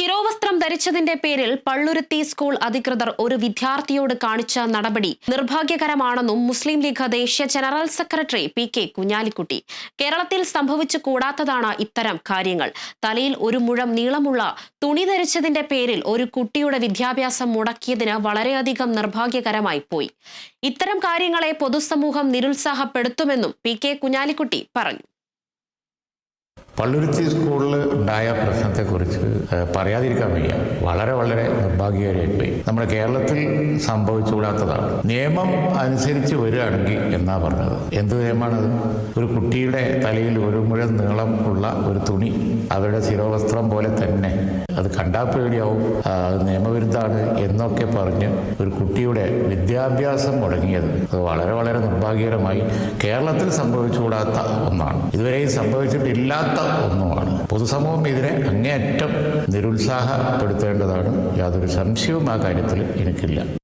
ശിരോവസ്ത്രം ധരിച്ചതിന്റെ പേരിൽ പള്ളുരുത്തി സ്കൂൾ അധികൃതർ ഒരു വിദ്യാർത്ഥിയോട് കാണിച്ച നടപടി നിർഭാഗ്യകരമാണെന്നും മുസ്ലിം ലീഗ് ദേശീയ general secretary P K Kunhalikutty. കേരളത്തിൽ സംഭവിച്ചു കൂടാത്തതാണ് ഇത്തരം കാര്യങ്ങൾ. തലയിൽ ഒരു മുഴം നീളമുള്ള തുണി ധരിച്ചതിന്റെ പേരിൽ ഒരു കുട്ടിയുടെ വിദ്യാഭ്യാസം മുടക്കിയതിന് വളരെയധികം നിർഭാഗ്യകരമായി പോയി. ഇത്തരം കാര്യങ്ങളെ പൊതുസമൂഹം നിരുത്സാഹപ്പെടുത്തുമെന്നും പി കെ കുഞ്ഞാലിക്കുട്ടി പറഞ്ഞു. പള്ളുരുത്തി സ്കൂളിൽ ഉണ്ടായ പ്രശ്നത്തെക്കുറിച്ച് പറയാതിരിക്കാൻ വയ്യ. വളരെ വളരെ നിർഭാഗ്യകരമായിപ്പോയി. നമ്മുടെ കേരളത്തിൽ സംഭവിച്ചുകൂടാത്തതാണ്. നിയമം അനുസരിച്ച് വരികയാണെങ്കിൽ എന്നാ പറഞ്ഞത്? എന്ത് നിയമമാണത്? ഒരു കുട്ടിയുടെ തലയിൽ ഒരു മുഴം നീളം ഉള്ള ഒരു തുണി അവരുടെ ശിരോവസ്ത്രം പോലെ തന്നെ അത് കണ്ടാൽ പേടിയാവും. നിയമവിരുദ്ധമാണ് എന്നൊക്കെ പറഞ്ഞ് ഒരു കുട്ടിയുടെ വിദ്യാഭ്യാസം മുടങ്ങിയത് അത് വളരെ വളരെ നിർഭാഗ്യകരമായി കേരളത്തിൽ സംഭവിച്ചുകൂടാത്ത ഒന്നാണ്. ഇതുവരെയും സംഭവിച്ചിട്ടില്ലാത്ത ഒന്നുമാണ്. പൊതുസമൂഹം ഇതിനെ അങ്ങേയറ്റം നിരുത്സാഹപ്പെടുത്തേണ്ടതാണ് യാതൊരു സംശയവും ആ കാര്യത്തിൽ എനിക്കില്ല.